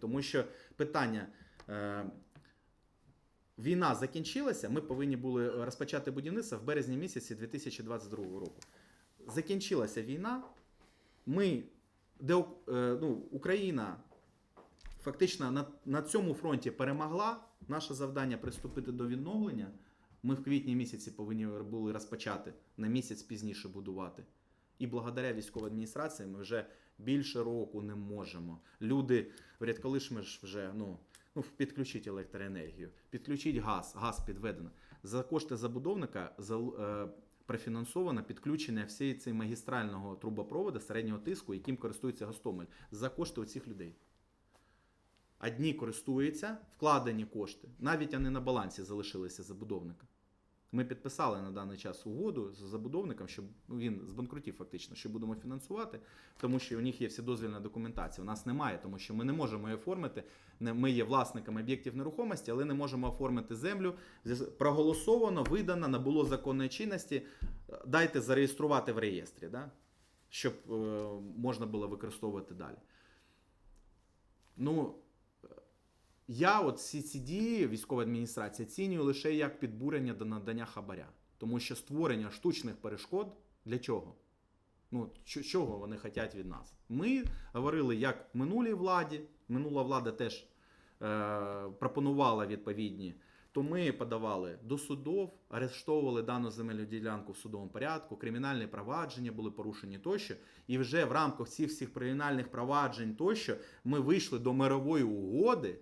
тому що питання. Е, Війна закінчилася, ми повинні були розпочати будівництво в березні місяці 2022 року. Закінчилася війна. Ми, де е, ну, Україна фактично на, на цьому фронті перемогла. Наше завдання приступити до відновлення. Ми в квітні місяці повинні були розпочати на місяць пізніше будувати. І благодаря військовій адміністрації ми вже більше року не можемо. Люди говорять, коли ж ми ж вже ну, ну підключіть електроенергію, підключіть газ, газ підведено. За кошти забудовника зал- е, профінансовано підключення всієї цієї магістрального трубопроводу середнього тиску, яким користується Гостомель, за кошти оцих людей. Одні користуються, вкладені кошти, навіть вони на балансі залишилися забудовника. Ми підписали на даний час угоду з забудовником, щоб він збанкрутів фактично, що будемо фінансувати, тому що у них є всі дозвільна документація. У нас немає, тому що ми не можемо її оформити. Ми є власниками об'єктів нерухомості, але не можемо оформити землю. Проголосовано, видано, набуло законної чинності. Дайте зареєструвати в реєстрі, да? щоб е, можна було використовувати далі. Ну, я от всі ці дії військової адміністрації оцінюю лише як підбурення до надання хабаря. Тому що створення штучних перешкод для чого? Ну, чого вони хочуть від нас? Ми говорили, як минулій владі, минула влада теж е, пропонувала відповідні, то ми подавали до судов, арештовували дану земельну ділянку в судовому порядку, кримінальні провадження були порушені тощо. І вже в рамках цих всіх кримінальних проваджень тощо ми вийшли до мирової угоди,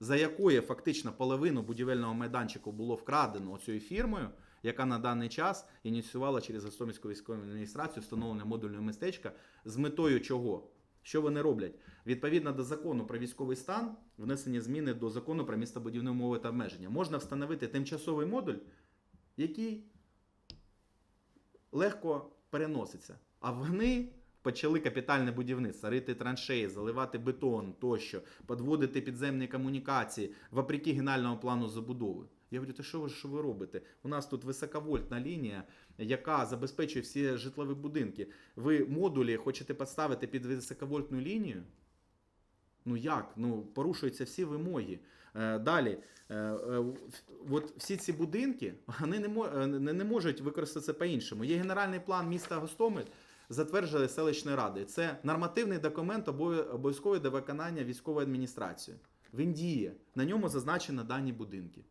за якою фактично половину будівельного майданчику було вкрадено цією фірмою, яка на даний час ініціювала через Гостомельську військову адміністрацію встановлення модульного містечка з метою чого? Що вони роблять? Відповідно до закону про військовий стан, внесені зміни до закону про містобудівні умови та обмеження. Можна встановити тимчасовий модуль, який легко переноситься. А вони почали капітальне будівництво, рити траншеї, заливати бетон тощо, підводити підземні комунікації вопреки генеральному плану забудови. Я говорю, та що ви, що ви робите? У нас тут високовольтна лінія, яка забезпечує всі житлові будинки. Ви модулі хочете поставити під високовольтну лінію? Ну як? Ну порушуються всі вимоги. Е, далі, е, е, от всі ці будинки вони не, мо- не, не можуть використатися по-іншому. Є генеральний план міста Гостомель, затверджили селищної ради. Це нормативний документ обов- обов'язковий до виконання військової адміністрації. Він діє. На ньому зазначено дані будинки.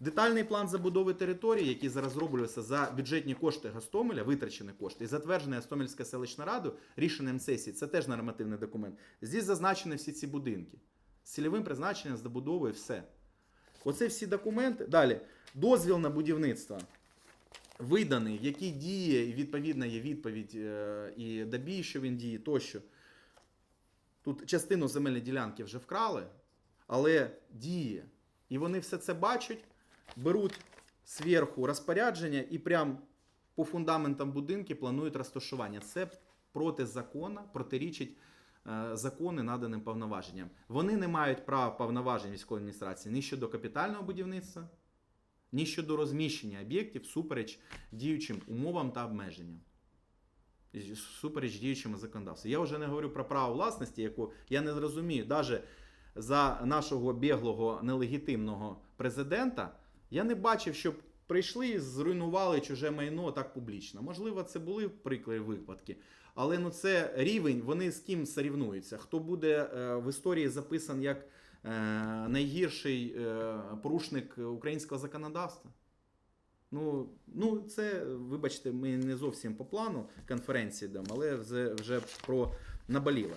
Детальний план забудови території, який зараз зроблюється за бюджетні кошти Гостомеля, витрачені кошти, і затверджений Гостомельська селищна рада рішенням сесії, це теж нормативний документ. Здесь зазначені всі ці будинки. З цільовим призначенням, з добудовою, все. Оце всі документи. Далі, дозвіл на будівництво. Виданий, який діє, і відповідна є відповідь е, і добій, що він діє, тощо. Тут частину земельної ділянки вже вкрали, але діє. І вони все це бачать, беруть зверху розпорядження і прям по фундаментам будинки планують розташування. Це проти закону, протирічить е, закони наданим повноваженням. Вони не мають права повноважень військової адміністрації ні щодо капітального будівництва, ні щодо розміщення об'єктів супереч діючим умовам та обмеженням. Супереч діючому законодавству. Я вже не говорю про право власності, яку я не зрозумію. Навіть за нашого біглого нелегітимного президента я не бачив, щоб прийшли і зруйнували чуже майно так публічно. Можливо, це були приклади випадки, але ну це рівень, вони з ким сорівнуються. Хто буде е, в історії записан як найгірший е, порушник українського законодавства? Ну, ну, це, вибачте, ми не зовсім по плану конференції йдемо, але вже, вже про наболіло.